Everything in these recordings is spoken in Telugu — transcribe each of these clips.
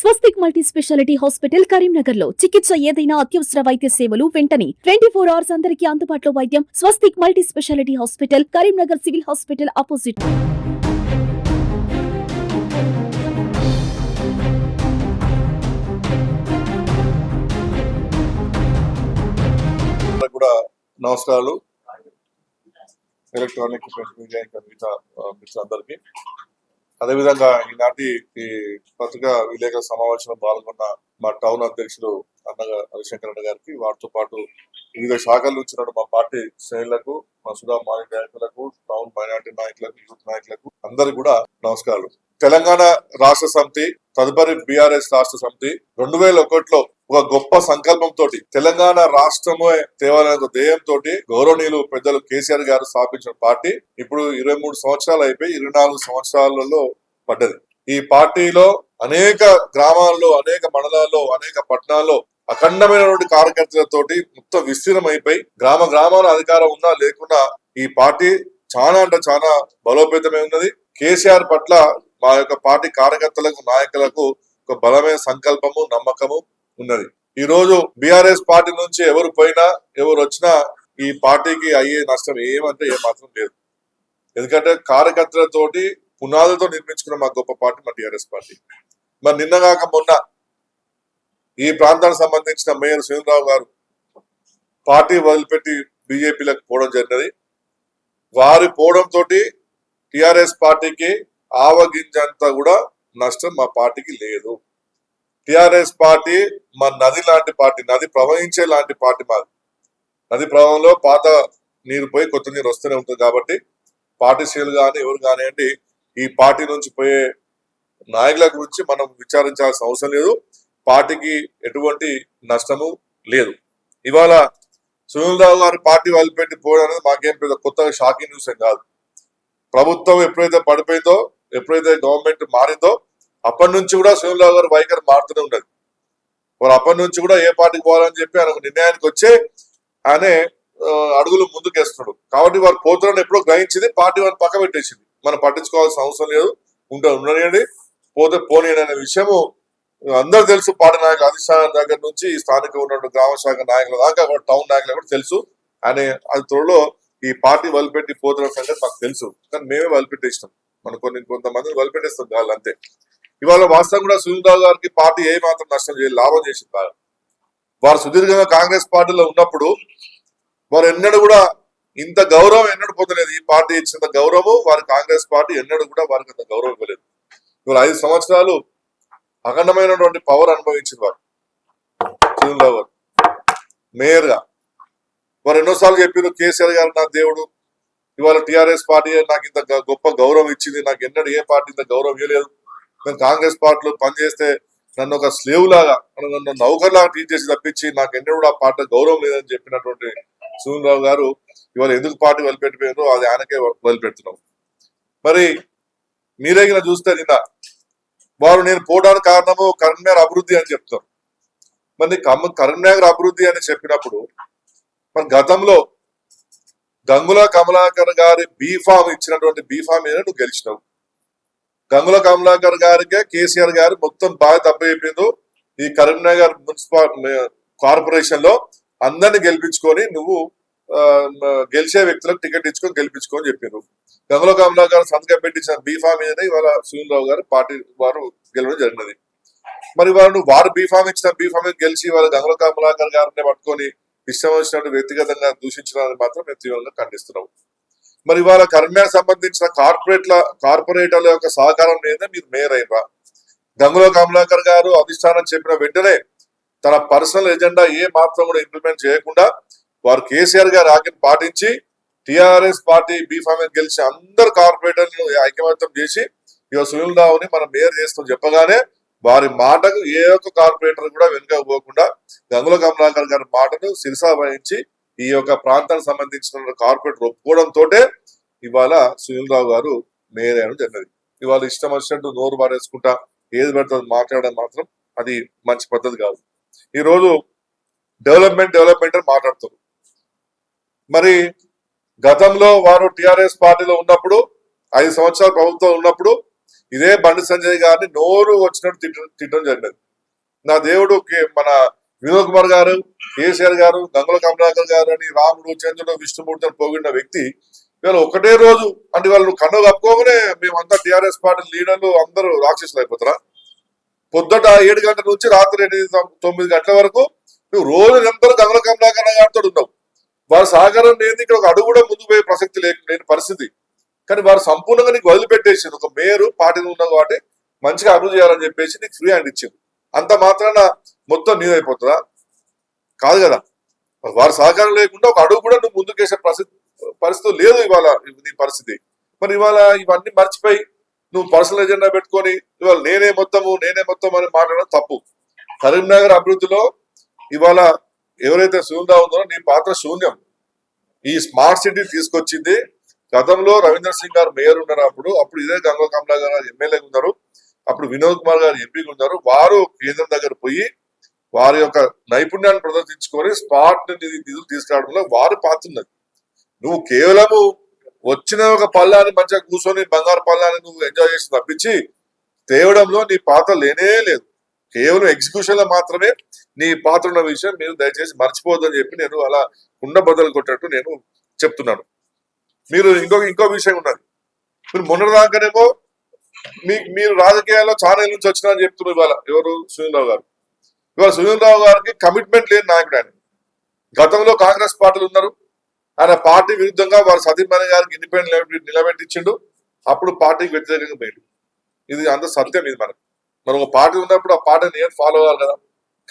స్వస్తిక్ మల్టీ స్పెషాలిటీ హాస్పిటల్ కరీంనగర్లో చికిత్స ఏదైనా అత్యవసర వైద్య సేవలు వెంటనే. ట్వంటీ ఫోర్ అవర్స్ అందరికీ అందుబాటులో వైద్యం. Swastik multi speciality hospital Karimnagar civil hospital opposite కూడా నమస్కారాలు. ఎలక్ట్రానిక్ మీడియా ఇంకా మిగతా మిత్రులందరికీ. అదేవిధంగా ఈనాటి ఈ పత్రికా విలేకరుల సమావేశంలో పాల్గొన్న మా టౌన్ అధ్యక్షుడు అన్నగా రవిశంకర్ అన్న గారికి వారితో పాటు వివిధ శాఖల నుంచి మా పార్టీ శ్రేణులకు మా సుధా మాని నాయకులకు టౌన్ మైనార్టీ నాయకులకు యూత్ నాయకులకు అందరికి కూడా నమస్కారాలు. తెలంగాణ రాష్ట్ర సమితి తదుపరి బీఆర్ఎస్ రాష్ట్ర సమితి రెండు వేల ఒకటిలో ఒక గొప్ప సంకల్పంతో తెలంగాణ రాష్ట్రమే తేవాలనే ధ్యేయంతో గౌరవనీయులు పెద్దలు కేసీఆర్ గారు స్థాపించిన పార్టీ ఇప్పుడు ఇరవై మూడు సంవత్సరాలు అయిపోయి ఇరవై నాలుగు సంవత్సరాలలో పడ్డది. ఈ పార్టీలో అనేక గ్రామాల్లో అనేక మండలాల్లో అనేక పట్టణాల్లో అఖండమైనటువంటి కార్యకర్తలతోటి మొత్తం విస్తీర్ణం అయిపోయి గ్రామ గ్రామాల అధికారం ఉన్నా లేకున్నా ఈ పార్టీ చాలా అంటే చాలా బలోపేతమై ఉన్నది. కేసీఆర్ పట్ల మా యొక్క పార్టీ కార్యకర్తలకు నాయకులకు ఒక బలమైన సంకల్పము నమ్మకము ఉన్నది. ఈ రోజు బీఆర్ఎస్ పార్టీ నుంచి ఎవరు పోయినా ఎవరు వచ్చినా ఈ పార్టీకి అయ్యే నష్టం ఏమంటే ఏమాత్రం లేదు. ఎందుకంటే కార్యకర్తలతోటి పునాదులతో నిర్మించుకున్న మా గొప్ప పార్టీ మా టీఆర్ఎస్ పార్టీ. మరి నిన్నగాక మొన్న ఈ ప్రాంతానికి సంబంధించిన మేయర్ సునీలరావు గారు పార్టీ వదిలిపెట్టి బీజేపీలకు పోవడం జరిగినది. వారి పోవడంతో టిఆర్ఎస్ పార్టీకి ఆవగింజంతా కూడా నష్టం మా పార్టీకి లేదు. టిఆర్ఎస్ పార్టీ మా నది లాంటి పార్టీ నది ప్రవహించే లాంటి పార్టీ మాది. నది ప్రవాహంలో పాత నీరు పోయి కొత్త నీరు వస్తూనే ఉంటుంది కాబట్టి పార్టీ కానీ ఎవరు కానివ్వండి ఈ పార్టీ నుంచి పోయే నాయకుల గురించి మనం విచారించాల్సిన అవసరం లేదు. పార్టీకి ఎటువంటి నష్టము లేదు. ఇవాళ సునీల్ రావు గారి పార్టీ వదిలిపెట్టి పోవడం అనేది మాకేం పెద్ద కొత్తగా షాకింగ్ న్యూస్ ఏం కాదు. ప్రభుత్వం ఎప్పుడైతే పడిపోయిందో ఎప్పుడైతే గవర్నమెంట్ మారిందో అప్పటి నుంచి కూడా సునీల్ గారు వైఖరి మారుతూనే ఉన్నది వారు అప్పటి నుంచి కూడా ఏ పార్టీకి పోవాలని చెప్పి ఆయన ఒక నిర్ణయానికి వచ్చే ఆయనే అడుగులు ముందుకేస్తున్నాడు. కాబట్టి వారు పోతున్నారని ఎప్పుడో గ్రహించింది పార్టీ వారిని పక్క పెట్టేసింది. మనం పట్టించుకోవాల్సిన అవసరం లేదు ఉంటా ఉండనియండి. పోతే పోనీయండి అనే విషయము అందరు తెలుసు. పార్టీ నాయకులు అధిష్టానం దగ్గర నుంచి ఈ స్థానిక ఉన్న గ్రామ శాఖ నాయకుల దాకా కూడా టౌన్ నాయకులు కూడా తెలుసు. అని అది త్వరలో ఈ పార్టీ వదిలిపెట్టి పోతున్న సంగతి మాకు తెలుసు. కానీ మేమే వదిలిపెట్టేసినాం. మనం కొన్ని కొంతమందిని వదిలిపెట్టేస్తాం వాళ్ళు అంతే ఇవాళ వాస్తవం కూడా సునీల్ గారికి పార్టీ ఏ మాత్రం నష్టం చేయాలి లాభం చేసింది బాగా వారు సుదీర్ఘంగా కాంగ్రెస్ పార్టీలో ఉన్నప్పుడు వారు ఎన్నడూ కూడా ఇంత గౌరవం ఎన్నడూ పొందలేదు. ఈ పార్టీ ఇచ్చినంత గౌరవం వారి కాంగ్రెస్ పార్టీ ఎన్నడూ కూడా వారికి అంత గౌరవం ఇవ్వలేదు. ఇవాళ ఐదు సంవత్సరాలు అఖండమైనటువంటి పవర్ అనుభవించింది వారు. సునీల్ గారు మేయర్గా వారు ఎన్నోసార్లు చెప్పారు కేసీఆర్ గారు నా దేవుడు ఇవాళ టిఆర్ఎస్ పార్టీ నాకు ఇంత గ- గొప్ప గౌరవం ఇచ్చింది నాకు ఎన్నడూ ఏ పార్టీ ఇంత గౌరవం ఇవ్వలేదు. నేను కాంగ్రెస్ పార్టీలో పనిచేస్తే నన్ను ఒక స్లేవ్ లాగా నన్ను నౌకర్ లాగా ట్రీట్ చేసి తప్పించి నాకు ఎన్నడూ కూడా ఆ పార్టీ గౌరవం లేదని చెప్పినటువంటి సునీల్ రావు గారు ఇవాళ ఎందుకు పార్టీ వదిలిపెట్టిపోయారో అది ఆయనకే వదిలిపెడుతున్నాం. మరి మీరేగిన చూస్తే నిన్న వారు నేను పోవడానికి కారణము కరీంనగర్ అభివృద్ధి అని చెప్తారు మరి కమ్మ కరీంనగర్ అభివృద్ధి అని చెప్పినప్పుడు మరి గతంలో గంగుల కమలాకర్ గారి బీఫామ్ ఇచ్చినటువంటి బీఫామ్ మీద నువ్వు గెలిచినావు. గంగుల కమలాకర్ గారికే కేసీఆర్ గారు మొత్తం బాగా తప్పైపోయిందో ఈ కరీంనగర్ మున్సిపల్ కార్పొరేషన్లో అందరిని గెలిపించుకొని నువ్వు గెలిచే వ్యక్తులకు టికెట్ ఇచ్చుకొని గెలిపించుకొని చెప్పారు గంగుల కమలాకర్ సంతకం పెట్టించిన బీఫామ్ మీదనే ఇవాళ సునీల్ రావు గారు పార్టీ వారు గెలవడం జరిగినది. మరి వారు వారు బీఫామ్ ఇచ్చిన బీఫామ్ గెలిచి వాళ్ళు గంగుల కమలాకర్ గారిని పట్టుకొని ఇష్టం వచ్చినట్టు వ్యక్తిగతంగా దూషించడానికి మాత్రం మేము తీవ్రంగా ఖండిస్తున్నాం. మరి వాళ్ళ కర్మ్యా సంబంధించిన కార్పొరేట్ల కార్పొరేటర్ల యొక్క సహకారం లేదా మీరు మేయర్ అయినరా గంగుల కమలాకర్ గారు అధిష్టానం చెప్పిన వెంటనే తన పర్సనల్ ఎజెండా ఏ మాత్రం కూడా ఇంప్లిమెంట్ చేయకుండా వారు కేసీఆర్ గారు ఆకిని పాటించి టిఆర్ఎస్ పార్టీ బీఫామ్ గెలిచి అందరు కార్పొరేటర్లను ఐక్యమత్యం చేసి ఇక సునీల్ రావుని మనం మేయర్ చేస్తాం చెప్పగానే వారి మాటకు ఏ ఒక్క కార్పొరేటర్ కూడా వెనుక పోకుండా గంగుల కమలాకర్ గారి మాటను శిరసా వహించి ఈ యొక్క ప్రాంతానికి సంబంధించిన కార్పొరేటర్ ఒప్పుకోవడంతో ఇవాళ సునీల్ రావు గారు మేయర్ అయ్యడం జరిగినది. ఇవాళ ఇష్టం వచ్చినట్టు నోరు పారేసుకుంటా ఏది పెడుతుంది మాట్లాడడం మాత్రం అది మంచి పద్ధతి కాదు. ఈ రోజు డెవలప్మెంట్ డెవలప్మెంట్ అని మాట్లాడుతారు మరి గతంలో వారు టిఆర్ఎస్ పార్టీలో ఉన్నప్పుడు ఐదు సంవత్సరాలు ప్రభుత్వం ఉన్నప్పుడు ఇదే బండి సంజయ్ గారిని నోరు వచ్చినట్టు తిట్టడం తిట్టడం జరిగినది. నా దేవుడు మన వినోద్ కుమార్ గారు కేసీఆర్ గారు గంగుల కమలాకర్ గారు అని రాముడు చంద్రుడు విష్ణుమూర్తి అని పోగిన వ్యక్తి. వీళ్ళు ఒకటే రోజు అంటే వాళ్ళు కన్ను కప్పుకోగానే మేమంతా టిఆర్ఎస్ పార్టీ లీడర్లు అందరూ రాక్షసులు అయిపోతారా? పొద్దుట ఏడు గంటల నుంచి రాత్రి ఎనిమిది తొమ్మిది గంటల వరకు నువ్వు రోజు నెంబర్ గంగుల కమలాకర్ గారితో ఉన్నావు. వారి సహకారం నేను ఇక్కడ ఒక అడుగు కూడా ముందుకు పోయే ప్రసక్తి లేక లేని పరిస్థితి. కానీ వారు సంపూర్ణంగా నీకు వదిలిపెట్టేసింది. ఒక మేయరు పార్టీలో ఉన్నావు కాబట్టి మంచిగా అభివృద్ధి చేయాలని చెప్పేసి నీకు ఫ్రీ హ్యాండ్ ఇచ్చింది. అంత మాత్రాన మొత్తం నీదైపోతుందా కాదు కదా. వారి సహకారం లేకుండా ఒక అడుగు కూడా నువ్వు ముందుకేసే పరిస్థితి పరిస్థితి లేదు ఇవాళ నీ పరిస్థితి. మరి ఇవాళ ఇవన్నీ మర్చిపోయి నువ్వు పర్సనల్ ఎజెండా పెట్టుకొని ఇవాళ నేనే మొత్తము నేనే మొత్తం అని మాట్లాడడం తప్పు. కరీంనగర్ అభివృద్ధిలో ఇవాళ ఎవరైతే శూన్యంగా ఉందో నీ పాత్ర శూన్యం. ఈ స్మార్ట్ సిటీ తీసుకొచ్చింది గతంలో రవీంద్ర సింగ్ గారు మేయర్ ఉన్నారు అప్పుడు అప్పుడు ఇదే గంగా కమలా గారు ఎమ్మెల్యే ఉన్నారు. అప్పుడు వినోద్ కుమార్ గారు ఎంపీగా ఉన్నారు. వారు కేంద్రం దగ్గర పోయి వారి యొక్క నైపుణ్యాన్ని ప్రదర్శించుకొని స్పాట్ నిధులు తీసుకురావడంలో వారు పాత్ర ఉన్నది. నువ్వు కేవలము వచ్చిన ఒక పల్లాన్ని మంచిగా కూర్చొని బంగారు పల్లాన్ని నువ్వు ఎంజాయ్ చేసి తప్పించి తేవడంలో నీ పాత్ర లేనే లేదు. కేవలం ఎగ్జిక్యూషన్లో మాత్రమే నీ పాత్ర ఉన్న విషయం మీరు దయచేసి మర్చిపోవద్దని చెప్పి నేను అలా కుండ బద్దలు కొట్టట్టు నేను చెప్తున్నాను. మీరు ఇంకొక ఇంకో విషయం ఉన్నది. మీరు మొన్నటిదాకానేమో మీ మీరు రాజకీయాల్లో చాలా నుంచి వచ్చినా అని చెప్తున్నారు ఇవాళ ఎవరు? సునీల్ గారు. ఇవాళ సునీల్ రావు గారికి కమిట్మెంట్ లేని నాయకుడు ఆయన. గతంలో కాంగ్రెస్ పార్టీలు ఉన్నారు. ఆయన పార్టీ విరుద్ధంగా వారు సతీమణి గారికి ఇండిపెండెంట్ నిలబెట్టి నిలబెట్టించిండు. అప్పుడు పార్టీకి వ్యతిరేకంగా పోయిండు. ఇది అంత సత్యం ఇది మనకు. మరి ఒక పార్టీ ఉన్నప్పుడు ఆ పార్టీని నేను ఫాలో అవ్వాలి కదా.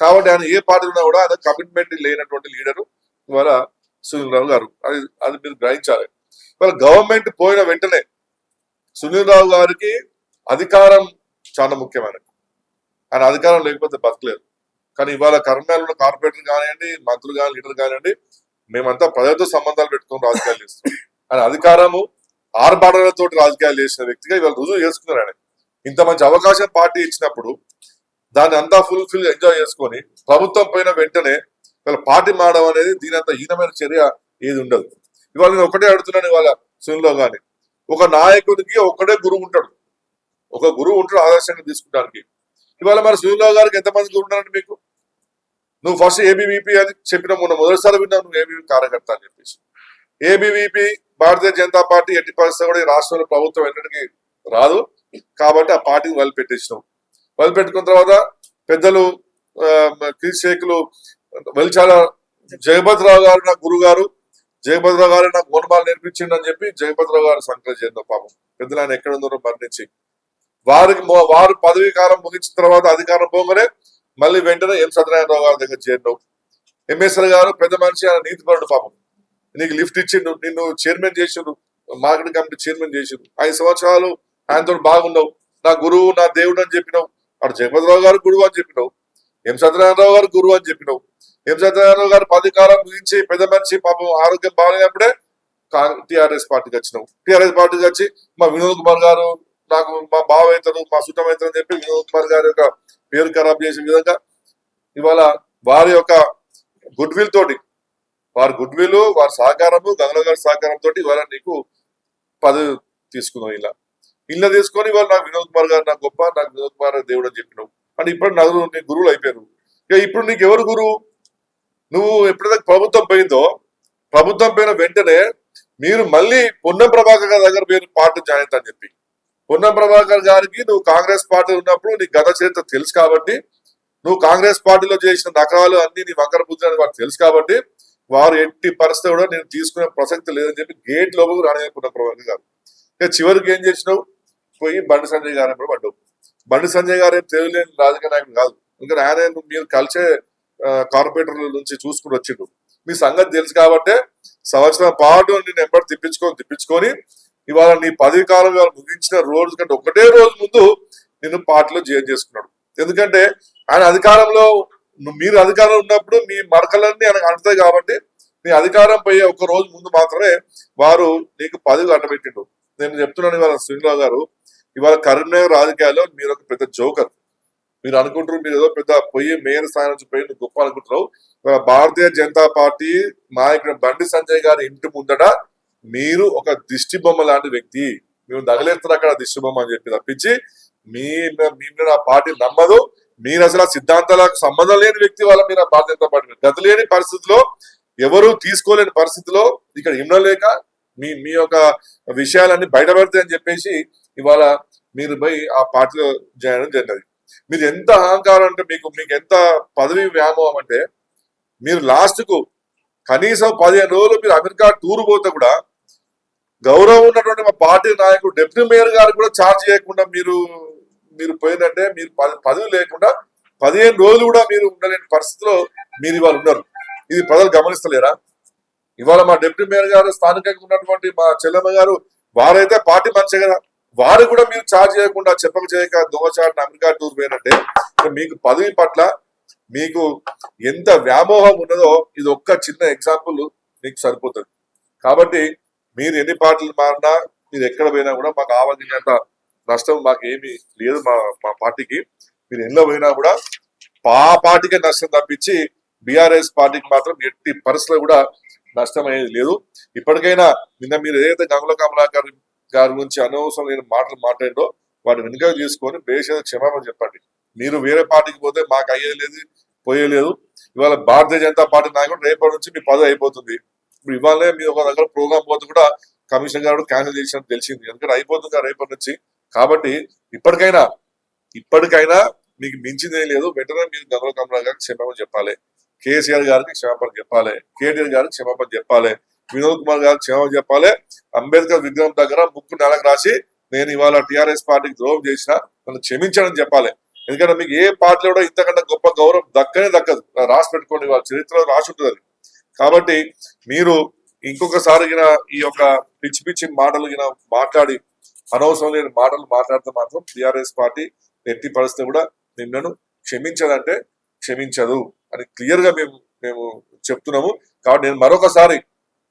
కాబట్టి ఆయన ఏ పార్టీ ఉన్నా కూడా ఆయన కమిట్మెంట్ లేనటువంటి లీడరు ఇవాళ సునీల్ రావు గారు. అది అది మీరు గ్రహించాలి. ఇవాళ గవర్నమెంట్ పోయిన వెంటనే సునీల్ రావు గారికి అధికారం చాలా ముఖ్యమైనది. ఆయన అధికారం లేకపోతే బతకలేదు. కానీ ఇవాళ కరీంనగర్లో కార్పొరేటర్ కానివ్వండి మంత్రులు కానీ లీడర్ కానివ్వండి మేమంతా ప్రజలతో సంబంధాలు పెట్టుకుని రాజకీయాలు చేస్తాం ఆయన అధికారము ఆర్భాటలతో రాజకీయాలు చేసిన వ్యక్తిగా ఇవాళ రుజువు చేసుకున్నారు ఆయన. ఇంత మంచి అవకాశం పార్టీ ఇచ్చినప్పుడు దాన్ని అంతా ఫుల్ఫిల్ ఎంజాయ్ చేసుకొని ప్రభుత్వం పోయిన వెంటనే ఇవాళ పార్టీ మారడం అనేది దీని అంత హీనమైన చర్య ఏది ఉండదు. ఇవాళ నేను ఒకటే అడుగుతున్నాను ఇవాళ సునీలో గాని. ఒక నాయకుడికి ఒకటే గురువు ఉంటాడు. ఒక గురువు ఉంటాడు ఆదర్శంగా తీసుకుంటానికి. ఇవాళ మరి సునీల్ గారికి ఎంతమంది గురువు ఉన్నారండి మీకు? నువ్వు ఫస్ట్ ఏబీవీపీ అని చెప్పిన మొన్న మొదటిసారి విన్నావు నువ్వు ఏబీవీ కార్యకర్త అని చెప్పేసి. ఏబీవీపీ భారతీయ జనతా పార్టీ ఎట్టి పరిస్థితి కూడా ఈ రాష్ట్రంలో ప్రభుత్వం ఎన్నటికీ రాదు. కాబట్టి ఆ పార్టీని వదిలిపెట్టేసినావు వదిలిపెట్టుకున్న తర్వాత పెద్దలు క్రీస్ వెలిచాల జయభద్రరావు గారు నా గురువు గారు జగపతిరావు గారు నాకు గుణమాలు నేర్పించిండు అని చెప్పి జయభద్రరావు గారు సంకలనం చేద్దాం పాపం. పెద్దలు ఆయన ఎక్కడ ఉందో మరణించి. వారికి వారు పదవీ కాలం ముగించిన తర్వాత అధికారం పోగానే మళ్ళీ వెంటనే ఎం సత్యనారాయణరావు గారి దగ్గర చేరినావు? ఎంఎస్ఆర్ గారు పెద్ద మనిషి ఆయన నీతిపరుడు పాపం. నీకు లిఫ్ట్ ఇచ్చిండు నిన్ను చైర్మన్ చేసిండు మార్కెట్ కమిటీ చైర్మన్ చేసిండు. ఐదు సంవత్సరాలు ఆయనతో బాగున్నావు. నా గురువు నా దేవుడు అని చెప్పినావు. అటు జగపతిరావు గారు గురువు అని చెప్పినావు. ఎం సత్యనారాయణరావు గారు గురువు అని చెప్పినావు. ఎం సత్యనారాయణరావు గారు పది కాలం ముగించి పెద్ద మనిషి పాపం ఆరోగ్యం బాగాలేనప్పుడే టిఆర్ఎస్ పార్టీకి వచ్చినావు. టిఆర్ఎస్ పార్టీకి వచ్చి మా వినోద్ కుమార్ గారు నాకు మా బావ అవుతారు మా సుట్టం అవుతారు అని చెప్పి వినోద్ కుమార్ గారి యొక్క పేరు ఖరాబ్ చేసే విధంగా ఇవాళ వారి యొక్క గుడ్ విల్ తోటి వారి గుడ్ విల్ వారి సహకారము గంగలో గారి సహకారంతో ఇవాళ నీకు పదవి తీసుకున్నావు ఇలా. ఇల్లు తీసుకొని ఇవాళ నాకు వినోద్ కుమార్ గారు నాకు గొప్ప నాకు వినోద్ కుమార్ దేవుడు అని చెప్పినావు. అని ఇప్పుడు నగరు నీ గురువులు అయిపోయారు. ఇక ఇప్పుడు నీకు ఎవరు గురువు నువ్వు ఎప్పుడైతే ప్రభుత్వం పోయిందో ప్రభుత్వం పోయిన వెంటనే మీరు మళ్ళీ పొన్నం ప్రభాకర్ గారి దగ్గర మీరు పార్టీ జాయిన్ అని చెప్పి. పొన్నం ప్రభాకర్ గారికి నువ్వు కాంగ్రెస్ పార్టీ ఉన్నప్పుడు నీ గత చరిత్ర తెలుసు కాబట్టి నువ్వు కాంగ్రెస్ పార్టీలో చేసిన నకరాలు అన్ని నీ వంకర బుద్ధి అని తెలుసు కాబట్టి వారు ఎట్టి పరిస్థితి కూడా నేను తీసుకునే ప్రసక్తి లేదని చెప్పి గేట్ లోపలికి రానియకుండా ప్రభాకర్ గారు. ఇక చివరికి ఏం చేసినావు? పోయి బండి సంజయ్ గారు ఎప్పుడు పడ్డావు. బండి సంజయ్ గారు ఏం తెలియలేని రాజకీయ నాయకుడు కాదు. ఎందుకంటే ఆయన మీరు కలిసే కార్పొరేటర్ల నుంచి చూసుకుని వచ్చిండు. మీ సంగతి తెలుసు కాబట్టే సంవత్సరం పాటు నేను ఎంబడి తిప్పించుకొని తిప్పించుకొని ఇవాళ నీ పదవి కాలం ఇవాళ ముగించిన రోజు కంటే ఒకటే రోజు ముందు నిన్ను పార్టీలో జాయిన్ చేసుకున్నాడు. ఎందుకంటే ఆయన అధికారంలో మీరు అధికారంలో ఉన్నప్పుడు మీ మరకలన్నీ ఆయనకు అంటుతాయి కాబట్టి నీ అధికారం పోయే ఒక రోజు ముందు మాత్రమే వారు నీకు పదవి అట్టబెట్టిండు నేను చెప్తున్నాను ఇవాళ శ్రీనిరావు గారు ఇవాళ కరీంనగర్ రాజకీయాల్లో మీరు ఒక పెద్ద జోకర్. మీరు అనుకుంటారు మీరు ఏదో పెద్ద పొయ్యి మేయర్ స్థాయి నుంచి పోయి గొప్ప అనుకుంటున్నావు. భారతీయ జనతా పార్టీ నాయకుడు బండి సంజయ్ గారి ఇంటి ముందట మీరు ఒక దిష్టి బొమ్మ లాంటి వ్యక్తి. మేము తగలేస్తారు అక్కడ దిష్టిబొమ్మ అని చెప్పి తప్పించి మీ మీరు ఆ పార్టీ నమ్మదు. మీరు అసలు ఆ సిద్ధాంతాలకు సంబంధం లేని వ్యక్తి వల్ల మీరు ఆ భారతీయ జనతా పార్టీ గత లేని పరిస్థితిలో ఎవరు తీసుకోలేని పరిస్థితిలో ఇక్కడ ఇమ్మలేక మీ మీ యొక్క విషయాలన్నీ బయటపడతాయని చెప్పేసి ఇవాళ మీరు పోయి ఆ పార్టీలో చేయడం జరిగినది మీరు ఎంత అహంకారం అంటే మీకు మీకు ఎంత పదవి వ్యామోహం అంటే మీరు లాస్ట్కు కనీసం పదిహేను రోజులు మీరు అమెరికా టూర్ పోతే కూడా గౌరవం ఉన్నటువంటి మా పార్టీ నాయకుడు డిప్యూటీ మేయర్ గారు కూడా ఛార్జ్ చేయకుండా మీరు మీరు పోయిందంటే మీరు పదవి లేకుండా పదిహేను రోజులు కూడా మీరు ఉండలేని పరిస్థితిలో మీరు ఇవాళ ఉన్నారు. ఇది ప్రజలు గమనిస్తలేరా? ఇవాళ మా డిప్యూటీ మేయర్ గారు స్థానికంగా ఉన్నటువంటి మా చెల్లమ్మ గారు వారైతే పార్టీ మంచి కదా. వారు కూడా మీరు ఛార్జ్ చేయకుండా చెప్పక చేయక దొంగచారిన అమెరికా టూర్ పోయినట్టే. మీకు పదవి పట్ల మీకు ఎంత వ్యామోహం ఉన్నదో ఇది ఒక్క చిన్న ఎగ్జాంపుల్ మీకు సరిపోతుంది. కాబట్టి మీరు ఎన్ని పార్టీలు మారినా మీరు ఎక్కడ పోయినా కూడా మాకు ఆవగించేంత నష్టం మాకు ఏమీ లేదు మా మా పార్టీకి. మీరు ఎన్నో పోయినా కూడా ఆ పార్టీకే నష్టం తప్పించి బీఆర్ఎస్ పార్టీకి మాత్రం ఎట్టి పరిస్థితిలో కూడా నష్టం అయ్యేది లేదు. ఇప్పటికైనా నిన్న మీరు ఏదైతే గంగుల కమలాకర్ గారి గురించి అనవసరం లేని మాటలు మాట్లాడిందో వాటిని వెనుక తీసుకొని బేష క్షమాపణ చెప్పండి. మీరు వేరే పార్టీకి పోతే మాకు అయ్యేది లేదు పోయేలేదు ఇవాళ భారతీయ జనతా పార్టీ నాయకుడు రేపటి నుంచి మీ పదవి అయిపోతుంది. ఇప్పుడు ఇవాళనే మీ ఒక దగ్గర ప్రోగ్రామ్ పోతే కూడా కమిషన్ గారు క్యాన్సిల్ చేసినట్టు తెలిసింది. ఎందుకంటే అయిపోతుంది రేపటి నుంచి. కాబట్టి ఇప్పటికైనా ఇప్పటికైనా మీకు మించిందే లేదు. వెంటనే మీరు గంగుల కమలా గారికి క్షమాపణ చెప్పాలి. కేసీఆర్ గారికి క్షమాపణ చెప్పాలి. కేటీఆర్ గారికి క్షమాపణ చెప్పాలి. వినోద్ కుమార్ గారికి క్షమాపణ చెప్పాలి. అంబేద్కర్ విగ్రహం దగ్గర ముక్కు నెలకు రాసి నేను ఇవాళ టిఆర్ఎస్ పార్టీకి ద్రోహం చేసిన నన్ను క్షమించడని చెప్పాలి. ఎందుకంటే మీకు ఏ పార్టీలో కూడా ఇంతకన్నా గొప్ప గౌరవం దక్కనే దక్కదు. రాసి పెట్టుకోండి వాళ్ళ చరిత్రలో రాసి ఉంటుంది అది. కాబట్టి మీరు ఇంకొకసారి ఈ యొక్క పిచ్చి పిచ్చి మాటలు గిన మాట్లాడి అనవసరం లేని మాటలు మాట్లాడితే మాత్రం టిఆర్ఎస్ పార్టీ ఎట్టి పరిస్థితి కూడా నిన్నను క్షమించదంటే క్షమించదు అని క్లియర్గా మేము మేము చెప్తున్నాము. కాబట్టి నేను మరొకసారి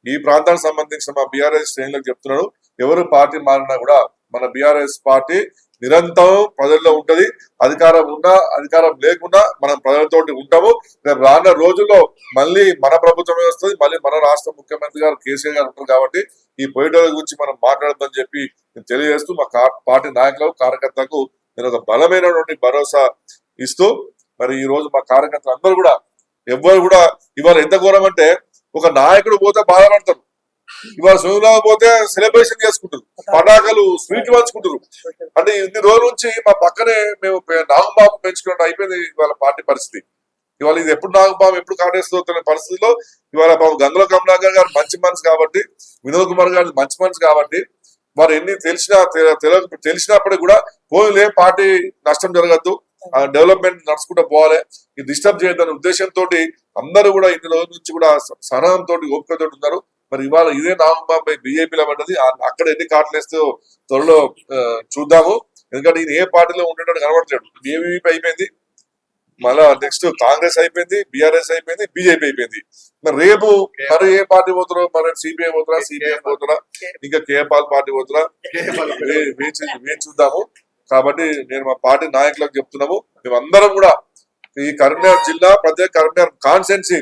ఈ ప్రాంతానికి సంబంధించిన మా బీఆర్ఎస్ శ్రేణులకు చెప్తున్నాను. ఎవరు పార్టీ మారినా కూడా మన బీఆర్ఎస్ పార్టీ నిరంతరం ప్రజల్లో ఉంటది. అధికారం ఉన్నా అధికారం లేకున్నా మనం ప్రజలతోటి ఉంటాము. రేపు రానున్న రోజుల్లో మళ్ళీ మన ప్రభుత్వమే వస్తుంది. మళ్ళీ మన రాష్ట్ర ముఖ్యమంత్రి గారు కేసీఆర్ గారు ఉంటారు కాబట్టి ఈ పోయేటోళ్ళ గురించి మనం మాట్లాడద్దని చెప్పి నేను తెలియజేస్తూ మా పార్టీ నాయకులకు కార్యకర్తలకు నేను ఒక బలమైనటువంటి భరోసా ఇస్తూ మరి ఈ రోజు మా కార్యకర్తలు అందరూ కూడా ఎవ్వరు కూడా ఇవాళ ఎంత ఘోరం అంటే ఒక నాయకుడు పోతే బాధపడతారు. ఇవాళ సోమరావు పోతే సెలబ్రేషన్ చేసుకుంటారు. పటాకలు స్వీట్ పంచుకుంటారు. అంటే ఇన్ని రోజుల నుంచి మా పక్కనే మేము పె- నాగబాబు పెంచుకున్నట్టు అయిపోయింది ఇవాళ పార్టీ పరిస్థితి. ఇవాళ ఇది ఎప్పుడు నాగబాబు ఎప్పుడు కాటేస్తుందన్న పరిస్థితిలో ఇవాళ బాబు గంగుల కమలాకర్ గారు మంచి మనసు కాబట్టి వినోద్ కుమార్ గారు మంచి మనసు కాబట్టి వారు ఎన్ని తెలిసినా తెల- తెలిసినప్పటికీ కూడా పోలే పార్టీ నష్టం జరగద్దు. డెవలప్మెంట్ నడుచుకుంటూ పోవాలి. ఇది డిస్టర్బ్ చేయొద్దనే ఉద్దేశంతో అందరూ కూడా ఇన్ని రోజుల నుంచి కూడా సహనంతో ఓపికతో ఉన్నారు. మరి ఇవాళ ఇదే నాగబాబు బీజేపీలో పడ్డది. అక్కడ ఎన్ని కాటలేస్తూ త్వరలో ఆ, చూద్దాము. ఎందుకంటే ఈయన ఏ పార్టీలో ఉండేటట్టు కనబడతాడు ఏబీవీపీ అయిపోయింది. మళ్ళా నెక్స్ట్ కాంగ్రెస్ అయిపోయింది బీఆర్ఎస్ అయిపోయింది బీజేపీ అయిపోయింది. మరి రేపు మరి ఏ పార్టీ పోతారో మరి సిపిఐ పోతారా సిపిఎం పోతారా ఇంకా కేపాల్ పార్టీ వేచి వేచి చూద్దాము. కాబట్టి నేను మా పార్టీ నాయకులకు చెప్తున్నాము. మేమందరం కూడా ఈ కరీంనగర్ జిల్లా ప్రత్యేక కరీంనగర్ కాన్స్టెన్సీ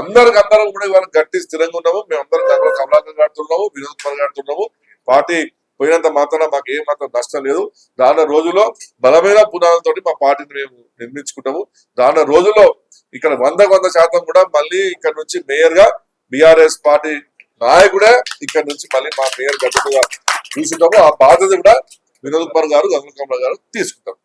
అందరికి అందరం కూడా ఇవాళ గట్టి స్థిరంగా ఉన్నాము. మేమందరం దాంట్లో కమలాకర్ ఆడుతున్నాము వినోద్ కుమార్ ఆడుతున్నాము పార్టీ పోయినంత మాత్రాన మాకు ఏ మాత్రం నష్టం లేదు. దాని రోజుల్లో బలమైన పునాదులతో మా పార్టీని మేము నిర్మించుకుంటాము. దాని రోజుల్లో ఇక్కడ వంద వంద శాతం కూడా మళ్ళీ ఇక్కడ నుంచి మేయర్గా బిఆర్ఎస్ పార్టీ నాయకుడే ఇక్కడ నుంచి మళ్ళీ మా మేయర్ గడ్డగా చూసుకుంటాము. ఆ బాధ్యత కూడా వినోద్ కుమార్ గారు గంగుల కమల గారు తీసుకుంటాము